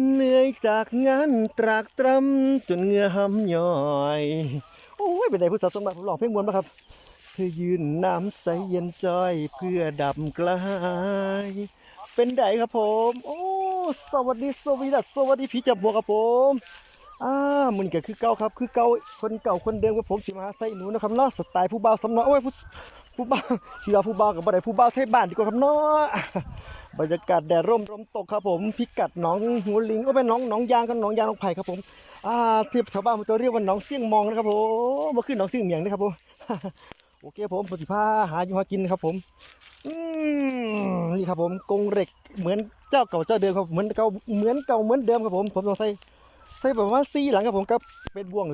เหนื่อยจากงานตรากตรำจนเหงื่อหำย่อย โอ้ยเป็นไงผู้สาวสมบัติผมร้องเพลงมวนปะครับ เธอยืนน้ำใสเย็นจ้อยเพื่อดับกลายเป็นไดครับผม โอ้สวัสดีสวีดัสสวัสดีพี่จับหัวครับผมอ่ามันก็คือเก่าครับ คือเก่าคนเก่าคนเดิมครับผมสิมาใส่หนูนะครับเนาะสไตล์ผู้บ่าวสำน้อยโอ้ยผู้ ผู้บ่าวสิว่าผู้บ่าวกับบ่ได้ผู้บ่าวไทยบ้านดีกว่าครับเนาะบรรยากาศแดดร่มลมตกครับผมพิกัดหนองหัวลิงก็เป็นหนองหนองยางกับหนองยางหนองไผ่ครับผมอ่าที่ชาวบ้านมันจะเรียกว่าหนองเสี่ยงมองนะครับผมมาขึ้นหนองเสี่ยงเมียงนะครับผมโอเคผมผสิพาหาอยู่หากินครับผมนี่ครับผมกรงเหล็กเหมือนเจ้าเก่าเจ้าเดิมครับเหมือนเก่าเหมือนเก่าเหมือนเดิมครับผมผมต้องใส่ใส่ประมาณสี่หลังครับผมกับเป็นบ่วง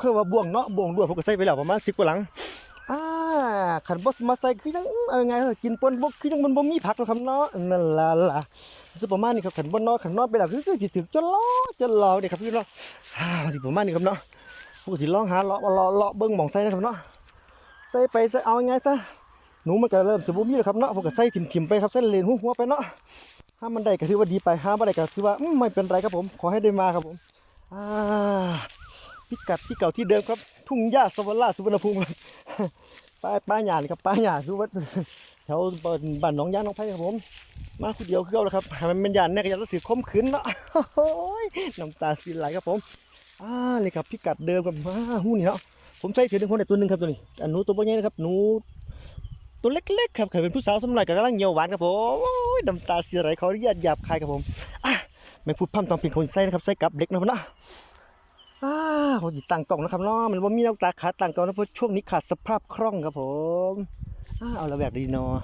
คือว่าบ่วงเนาะบ่วงด้วยผมก็ใส่ไปแล้วประมาณสิบกว่าหลัง อ่าขันบสมาใส่คือยังเอาไงเหรอกินปนบกคือยังมันบ่มีผักหรอกครับเนาะนั่นล่ะล่ะสิประมาณนี้ครับขันบนเนาะขันนอนไปแล้วคือคือสิถึงจะล้อจะล้อเด็กครับพี่เนาะอ่าสิประมาณนี้ครับเนาะปกติลองหาเลาะเลาะเลาะเบิ่งหม่องใส่นะครับเนาะใส่ไปใส่เอาไงซะหนูมันก็เริ่มสิบ่มีแล้วครับเนาะผมก็ใส่ถิ่มๆไปครับใส่เลนหัวหัวไปเนาะถ้ามันได้ก็ถือว่าดีไปถ้าบ่ได้ก็ถือว่าอืมไม่เป็นไรครับผม ขอให้ได้มาครับผมอ่า พิกัดที่เก่าที่เดิมครับ ทุ่งหญ้าสวรรค์สุวรรณภูมิป้าป้าหยานี่ครับป้าหยาคือว่าแถวบ้านบ้านหนองยางหนองไผ่ครับผม มาคนเดียวคือเอาละครับมันเป็นยานแน่ก็จะรู้สึกคมขืนเนาะน้ำตาสิไหลครับผมอ่าเลยครับพิกัดเดิมครับมาหูนี่เนาะผมใส่เสือหนึ่งคนในตัวหนึ่งครับตัวนี้อันหนูตัวใหญ่นะครับหนูตัวเล็กๆครับใครเป็นผู้สาวสมัยกับกำลังเหี่ยวหวานครับผมโอ้ยน้ำตาสิไหลเขาอนุญาตหยาบคายครับผมอะไม่พูดพร่ำตองเป็นคนใส่นะครับใส่กับเด็กนะครับเนาะ อ้าผมจิตั้งกล้องนะครับเนาะมันว่ามีน้ำตาขาตั้งกล้องนะเพราะช่วงนี้ขาดสภาพคล่องครับผมอ้าเอาละแบบดีเนาะ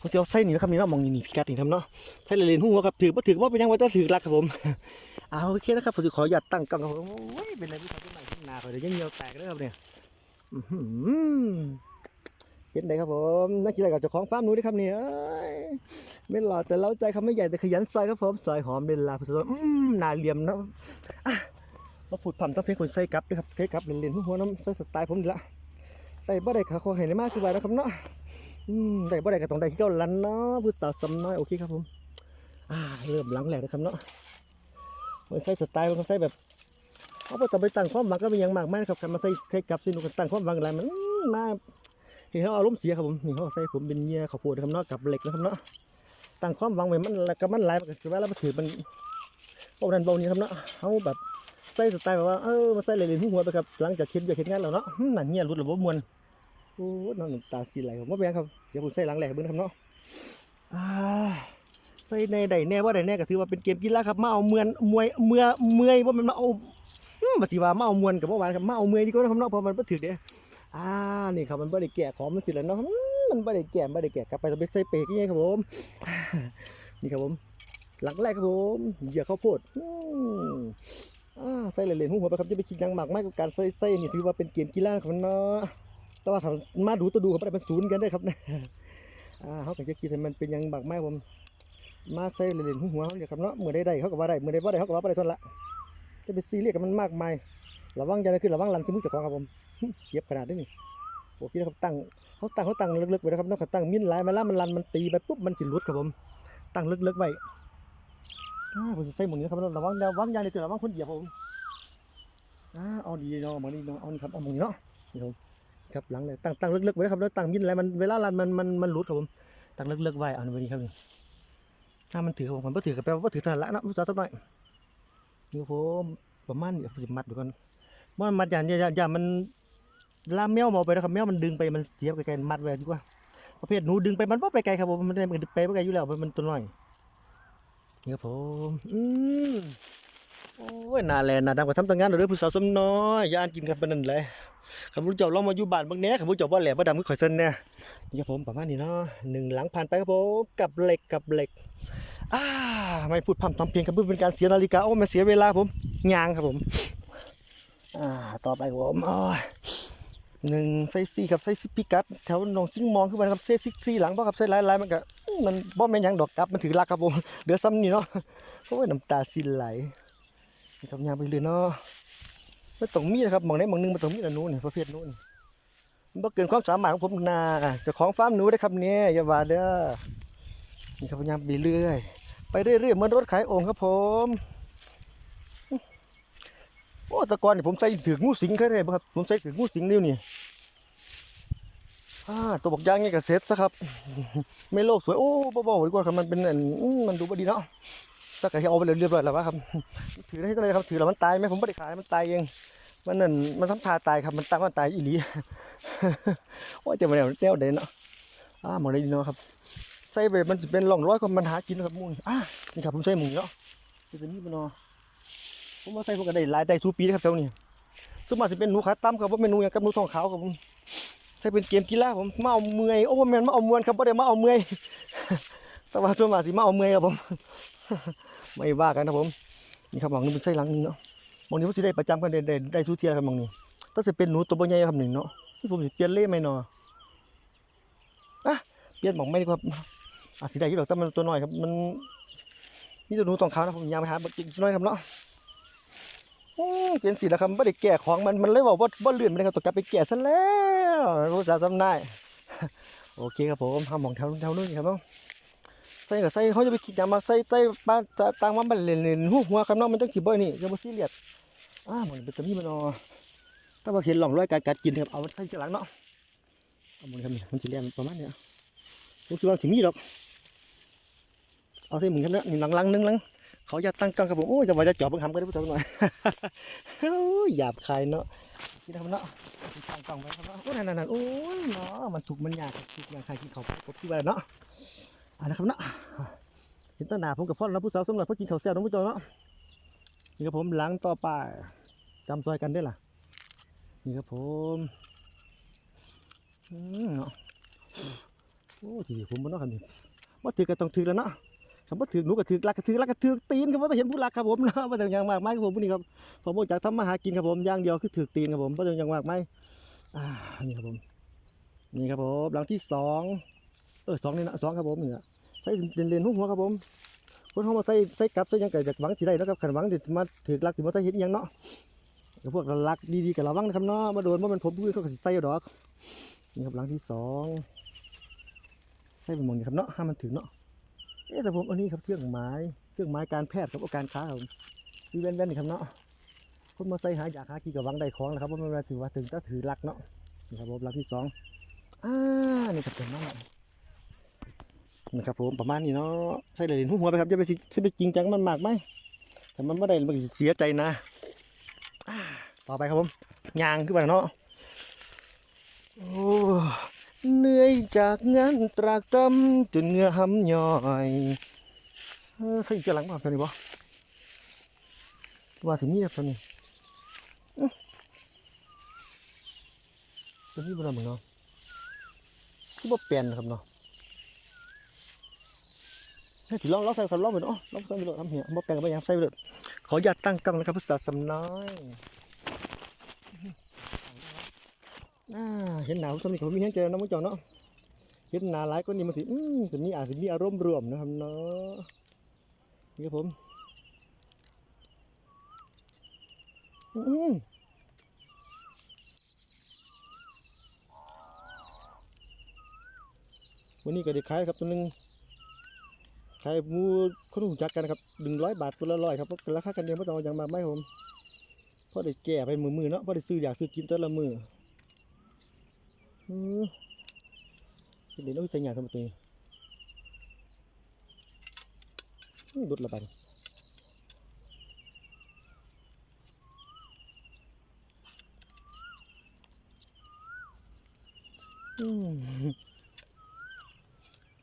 ผมจะเอาไส้นี่นะครับนี่เนาะมองนี่นี่พิกัดนี่ทำเนาะไส้เลนๆหัวครับถือว่าถือว่าเป็นยังว่าจะถือรักครับผมเอาโอเคนะครับผมจะขอหยัดตั้งกล้องครับผมโอ้ยเป็นอะไรที่ทำให้ใหม่ขึ้นนาเขาเดี๋ยวยังเหี่ยวแตกเลยครับเนี่ยเป็นไงครับผมนักกีฬากับเจ้าของฟาร์มหนูด้วยครับเนี่ยไม่หล่อแต่เล้าใจครับไม่ใหญ่แต่ขยันซอยครับผมซอยหอมเวลาผสมนาเหลี่ยมเนาะ มาพูดความต้องเพลงคนใส่กับด้วยครับเพลงกลับเล่นๆหัวน้ำใส่สไตล์ผมนี่ละใส่บ่ได้ขาคอเห็นได้มากคือว่านะครับเนาะอืมได้บ่ได้ก็ต้องได้ที่เก้าลันเนาะพูดสาวสำน้อยโอเคครับผมอ่าเริ่มหลังแหลกนะครับเนาะมันใส่สไตล์มันใส่แบบเอาไปต่อไปตั้งความหวังก็เป็นอย่างมากมายนะครับการมาใส่เพลงกลับสินุกันตั้งความหวังอะไรมันมาเห็นเขาอารมณ์เสียครับผมนี่เขาใส่ผมเป็นเงี้ยข้าวโพดนะครับเนาะกับเหล็กนะครับเนาะตั้งความหวังไว้มันแล้วก็มันหลายมันก็คือว่าเราถือมันโอ้นั่นเบานี้ครับเนาะเขาแบบ ใส่สไตล์แบบว่าเออมาใส่เลยเลยหัวไปครับหลังจากเข็นอยากเข็นงานแล้วเนาะหึนั่นเงี้ยรุดหรือว่มวนโอ้น้องน้ำตาสีไหลผมว่าแบงครับเดี๋ยวผมใส่หลังแหลกเบิ้งครับเนาะอ่าใส่ในใดแน่ว่าใดแน่ก็ถือว่าเป็นเกมกีฬาครับมาเอาเมือนมวยเมื่อเมื่อยว่ามันมาเอาอืมปฏิว่ามาเอามวนกับเมื่อวานครับมาเอาเมื่อยดีกว่านะครับเนาะเพราะมันบ่ถือเด้อ่านี่ครับมันบ่ได้แก่ของมันสิแล้วเนาะอืมมันบ่ได้แก่บ่ได้แก่กลับไปต้องไปใส่เปรกยังไงครับผมอ่านี่ครับผมหลังแรกครับผมเหยื่อข้าวโพด อ่าใส่เหรียญหัวไปครับจะไปคิดยังมากไมายกับการใส่ใส่นี่ถือว่าเป็นเกมกีฬาของเนาะแต่ว่าเขามาดูตัวดูเขาไม่ได้เป็นศูนย์กันได้ครับนะอ่าเขาก็จะคิดให้มันเป็นยังมากมายผมมาใส่เหรียญหัวเขาเนี่ยครับเนาะเมื่อได้ได้เขาก็ว่าได้เมื่อได้ว่าได้เขาก็ว่าได้ทนละจะไปซีเรียสกับมันมากมายระวังอย่างไรคือระวังหลันสมุกจ้าของครับผมเจ็บขนาดนี้นี่โอเคนะครับตั้งเขาตั้งเขาตั้งลึกๆไว้นะครับเนาะเขาตั้งมิ้นหลายมาแล้วมันลันมันตีไปปุ๊บมันสิลุดครับผมตั้งลึกๆไว้ อ่าผมจะใส่หมวกนี้ครับระวังระวังอย่างเดียวคือระวังคนเหยียบผมอ่าเอาดีเนาะหมองนี้เนาะเอานี่ครับเอาหมองนี้เนาะนี่ครับครับหลังเลยตั้งตั้งลึกๆไว้นะครับแล้วตั้งมินอะไรมันเวลาลันมันมันมันหลุดครับผมตั้งลึกๆไว้เอาในวันนี้ครับนี่ถ้ามันถือผมมันบ่ถือกับแปลว่าบ่ถือถนัดละเนาะผู้สาวสักหน่อยนี่ผมประมาณนี้ผมจะมัดดูก่อนมันมัดอย่างอย่างอย่างมันลามแมวมาไปนะครับแมวมันดึงไปมันเสียบไกลๆมัดไว้ดีกว่าประเภทหนูดึงไปมันบ่ไปไกลครับผมมันได้มันไปบ่ไกลอยู่แล้วมันตัวน้อย นี่ครับผม อืมโอ้ยนาแลนาดำก็ทำตั้งงานเด้อผู้สาวสมน้อยย่านกินกันปานนั้นแหละคำรู้เจ้าลองมาอยู่บ้านบิ่งแหน่คำรู้เจ้าบ่แหลมบ่ดำก็ข่อยเส้นแน่นี่ครับผมประมาณนี้เนาะหนึ่งหลังผ่านไปครับผมกับเหล็กกับเหล็กอ่าไม่พูดพร่ำทำเพลงครับเพื่อเป็นการเสียนาฬิกาโอ้ไม่เสียเวลาผมยางครับผมอ่าต่อไปผมโอ้ยหนึ่งไซซี่ครับไซซี่พิกัดแถวหนองซิงมองขึ้นไปนะครับไซซี่ซี่หลังบ่ครับไซหลายๆมันก็ มันบ่แม่นยังดอกกลับมันถือรักครับผมเดือดซ้ำนี่เนาะโอ้ยน้ำตาสิไหลนี่ครับยางไปเลยเนาะไม่ต้องมีนะครับมองไหนมองหนึงมันต้องมีแต่หนูนี่ประเภทนูนี่มันบ่เกินความสามารถของผมนาเจ้าของฟาร์มหนูได้ครับเนี่ยอย่าว่าเด้อนี่ครับยางไปเรื่อยไปเรื่อยๆเหมือนรถขายองครับผมโอ้ตะกอนนี่ผมใส่ถืองูสิงแค่ไหนบ่ครับผมใส่ถืองูสิงนิ้วนี่ ตัวบอกย่างนี่ก็เสร็จซะครับ ไม่โลกสวย โอ้บ่ๆดีกว่าครับมันเป็นอันมันดูบ่ดีเนาะสักกะที่เอาไปเรียบร้อยแล้ววะครับ ถือได้เท่าไหรครับ ถือแล้วมันตายไหมผมไม่ได้ขายมันตายเอง มันนั่นมันทำทาตายครับ มันตั้งว่าตายอีหลีว่าจะมาแนวแนวเด่นเนาะอ่าหมองได้ดีเนาะครับใส่ไปมันจะเป็นร่องร้อยของมันหากินครับมูนอ่านี่ครับผมใส่หมูเนาะจะเป็นนี่ปะเนาะผมว่าใส่พวกกันได้ลายได้ทุปีนะครับแถวนี้สมมติจะเป็นหนูขาตั้มครับว่าเป็นหนูอย่างกับหนูทองขาวครับผม ใส่เป็นเกมกีฬาผมมาเอาเมื่อยโอ้ผมแมนมาเอามวนครับไม่ได้มาเอาเมื่อยแต่ว่าส่วนมากสิมาเอาเมื่อยครับผม ไม่ว่ากันนะผม นี่ครับมองนี้เป็นไส้หลังนึงเนาะมองนี้ผมสิได้ประจำกันได้ได้ได้ทุเทียครับมองนี้ถ้าจะเป็นหนูตัวบ่ใหญ่ครับหนึ่งเนาะที่ผมเปลี่ยนเล่ไหมเนาะอะเปลี่ยนมองไม่ดีกว่าอาจสิได้อยู่ดอกแต่มันตัวน้อยครับมันนี่ตัวหนูตองขาวนะผมยามไปหาบักจิกน้อยครับเนาะ อืมเปลี่ยนสีแล้วครับไม่ได้แก่ของมันมันเลยบอกว่าบ่เลื่อนไปเลยครับต้องกลับไปแก่ซะแล้วรู้จักจำได้โอเคครับผมทำหมองแถวแถวนู้นครับเนาะใส่ก็ใส่เขาจะไปคิดย่ามาใส่ใส่ปลาต่างมันบันเล่นหัวหัวคำน้องมันต้องขีบ่อยนี่จะมาซีเรียสอ่ามันเป็นตัวนี้มันเนาะถ้าว่าเห็นหล่องรอยการกัดกินครับเอาใส่ทีหลังเนาะเอามันครับนี่มันสิเรียนประมาณเนี้ยผมคิดว่าถึงมีดอกเอาใส่หมึงครับเนาะนี่หลังๆนึงหลัง เขาจะตั้งกล้องครับผมโอ้ยจะว่าจะจอบเบิ่งหำกันได้ผู้ชายหน่อยหยาบคายเนาะคิดทำเนาะตั้งกล้องไว้ครับเนาะโอ้ยนั่นๆๆโอ้ยเนาะมันถูกมันยากครับถูกยากใครกินเขาผมคิดว่าเนาะอ่านะครับเนาะเห็นต้นหนาผมกับพ่อแล้วผู้สาวสมหรับพ่อกินเขาแซ่บน้องผู้ชมเนาะนี่ครับผมหลังต่อไปจำซอยกันได้อล่ะนี่ครับผมอืมเนาะโอ้ทีผมบ่เนาะครับนี่ว่าถือก็ต้องถือแล้วเนาะ คำว่าถือหนูก็ถือรักก็ถือรักก็ถือตีนครับว่าต้องเห็นผู้รักครับผมเนาะว่าต้องอย่างมากมายครับผมผู้นี้ครับผมบอกจากทำมาหากินครับผมอย่างเดียวคือถือตีนครับผมว่าต้องอย่างมากมายอ่านี่ครับผมนี่ครับผมหลังที่สองเออสองนี่นะสองครับผมนี่นะใส่เรียนเรียนหัวหัวครับผมคนเขามาใส่ใส่กลับใส่ยังไก่จากหวังสิได้แล้วครับขันหวังสิมาถือลักสิมาใส่เห็ดอิหยังเนาะกับพวกลักดีๆกับเระวังนะครับเนาะมาโดนว่ามันผมพื้นเขาใส่เอาดอกนี่ครับหลังที่สองใส่เป็นหมองนี่ครับเนาะห้ามมันถึงเนาะ เอ๊ะแต่ผมอันนี้ครับเครื่องไม้เครื่องไม้การแพทย์ครับอาการค้าครับผมมีแว่นๆนี่ครับเนาะคนมาใส่หาอยากหากินกับวังได้ของนะครับเพรามันว่าถือว่าถึงก็ถือลักเนาะนี่ครับผมหลังที่สองอ่านี่ครับเป็นน้องนะครับผมประมาณนี้เนาะใส่เลยหัวหัวไปครับจะไปสิสิไปจริงจังมันมากไหมแต่มันไม่ได้มันเสียใจนะต่อไปครับผมยางขึ้นไปเนาะโอ้ เหนื่อยจากงานตรากตำจนเหงื่อห้ำย่อยเออใส่จะหลังเปล่าตัวนี้บ่ว่าสิมีแบบตัวนี้อื้อตัวนี้บ่ได้เหมือนเนาะคือบ่เปลี่ยนนะครับเนาะให้ถือลองลองใส่สันลองไปเนาะลองใส่ไปเลยทำเหี้ยบ่แปลงไปยังใส่ไปเลยขออนุญาตตั้งกล้องนะครับพุทธศาสน้อย อ่าเห็นหนาวสมิเขามีแห้งใจนะมุ้งจอเนาะเห็นหนาหลายก็นี่มันสิอืมสิมีอาจสิมีอารมณ์รวมนะครับเนาะนี่ครับผมอืมวันนี้ก็ได้ขายครับตัวหนึงขายมูคนรู้จักกันะครับหนึ่งร้อยบาทตัวละร้อยครับเพราะราคากันเดียวไม่ต้องอย่างมากไม่ผมเพราะได้แก่ไปมือมือเนาะเพราะได้ซื้ออยากซื้อกินตัวละมือ เดี๋ยวต้องใช้งานทำตัวนี้อื้อลดละบาทอืม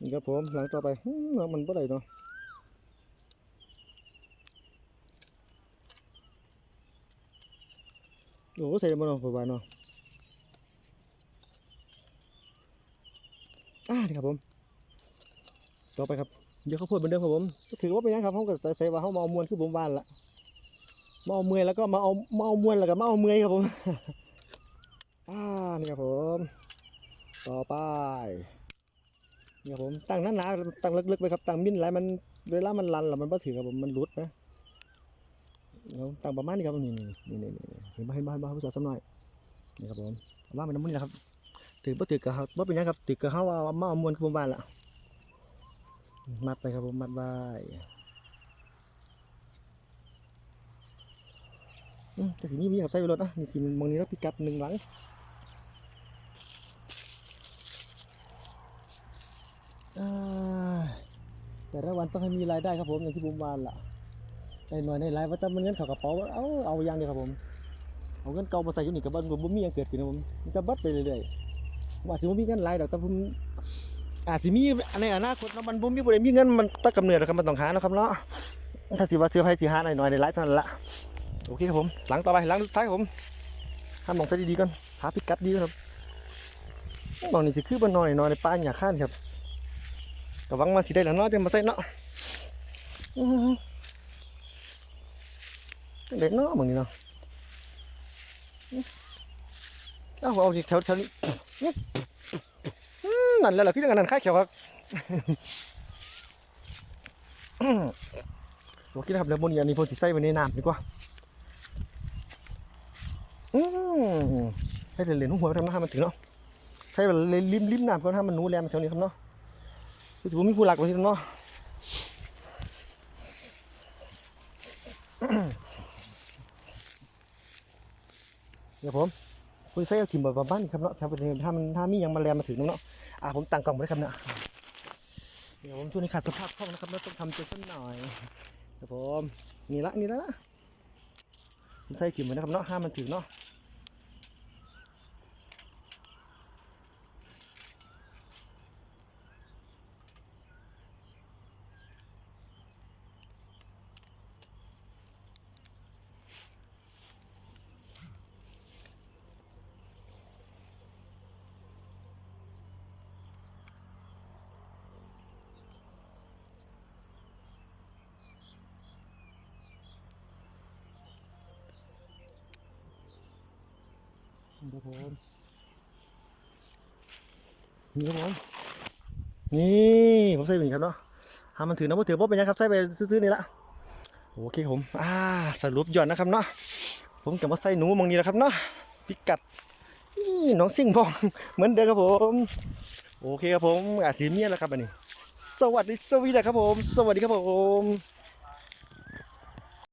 นี่ครับผมหลังต่อไปอืมมันบ่ได้เนาะโอ้ใส่มาเนาะผมว่าเนาะ อ่านี่ครับผมต่อไปครับเดี๋ยวเขาพูดเหมือนเดิมครับผมถือว่าเป็นยังครับเขาก็ใส่ว่าเขามาเอามวนคือผมว่านละมาเอาเมื่อยแล้วก็มาเอามาเอามวนแล้วก็มาเอาเมื่อยครับผมอ่านี่ครับผม ต่อไปนี่ครับผมตั้งหนาๆตั้งลึกๆไปครับตั้งมิ้นไหลายมันเวลามันลันแล้วมันบ่ถือครับผมมันหลุดนะเราตั้งประมาณนี้ครับนี่นี่นี่นี่เห็นบ้านเห็นบ้านบ้านภาษาสำน้อยนี่ครับผมเอาว่ามันน้ำมันนะครับ ถือบ่ถือกับเขาบ่เป็นยังครับถือกับเขาว่ามาเอามวนคุมบ้านละมัดไปครับผมมัดไว้แต่ทีนี้มีขับใส่ไปรถนะนี่ทีมองนี้แล้วพิกัดหนึ่งหลังแต่ละวันต้องให้มีรายได้ครับผมอย่างที่ผมวานล่ะได้หน่อยในรายว่าแต่มันเงินเขากระเป๋าเอาเอาอย่างเดียวครับผมเอาเงินเก่ามาใส่อยู่นี่กับบ้านผมบ่มีหยังเกิดขึ้นนะผมมันจะบัดไปเรื่อยๆ ว่าสิบ่มีเงินหลายดอกแต่ผมอาจสิมีในอนาคตเนาะมันบ่มีบ่ได้มีเงินมันตั้งกำเนิดหรอกครับมันต้องหาเนาะครับเนาะถ้าสิว่าเสื้อไผสิหาหน่อยๆในหลายเท่านั้นละโอเคครับผม หลังต่อไปหลังสุดท้ายผมห้ามมองใส่ดีๆก่อนหาพิกัดดีก่อนครับมองนี่สิคือบ้านอนนอนในป่าหญ้าข้านครับระวังมาสิได้แล้วเนาะจะมาใส่เนาะเด็ดเนาะมองนี่เนาะ เอาเอาสิแถวแถวนี้นั่นแหละเหรอคือจังนั้นค่ายเขียวครับอื้อโอเคนะครับเดี๋ยวบนนี้อันนี้ผมสิใส่ไว้ในน้ำดีกว่าอืมให้เหรียญหัวไปทำหน้ามันถึงเนาะใช้แบบริมริมน้ำก็ทำมันนู้แรมแถวนี้ครับเนาะคือถือว่ามีผู้หลักไว้ที่เนาะเดี๋ยวผม คุณใส่เอาถิ่มแบบบ้านครับเนาะถ้าเป็นถ้ามันถ้ามีหยังมาแรมมาถึงเนาะอ่าผมตั้งกล่องไว้ครับเนาะเดี๋ยวผมช่วยในขาดสภาพคล่องนะครับเนาะต้องทำเจสักหน่อยเดี๋ยวผมนี่ละนี่ละนะผมใส่ถิ่มไว้นะครับเนาะห้ามมันถึงเนาะ ครับผมนี่ครับผมนี่ผมใส่เป็นครับเนาะหามันถือนะว่าถือว่าเป็นยังครับใส่ไปซื้อๆนี่ละโอเคครับผมอ่าสรุปย่อนนะครับเนาะผมกับว่าใส่หนูมองนี้นะครับเนาะพิกัดนี่น้องซิ่งพองเหมือนเดิมครับผม โอเคครับผมอาสีเมียแล้วครับอันนี้ สวัสดีสวีดัสครับผม สวัสดีครับผม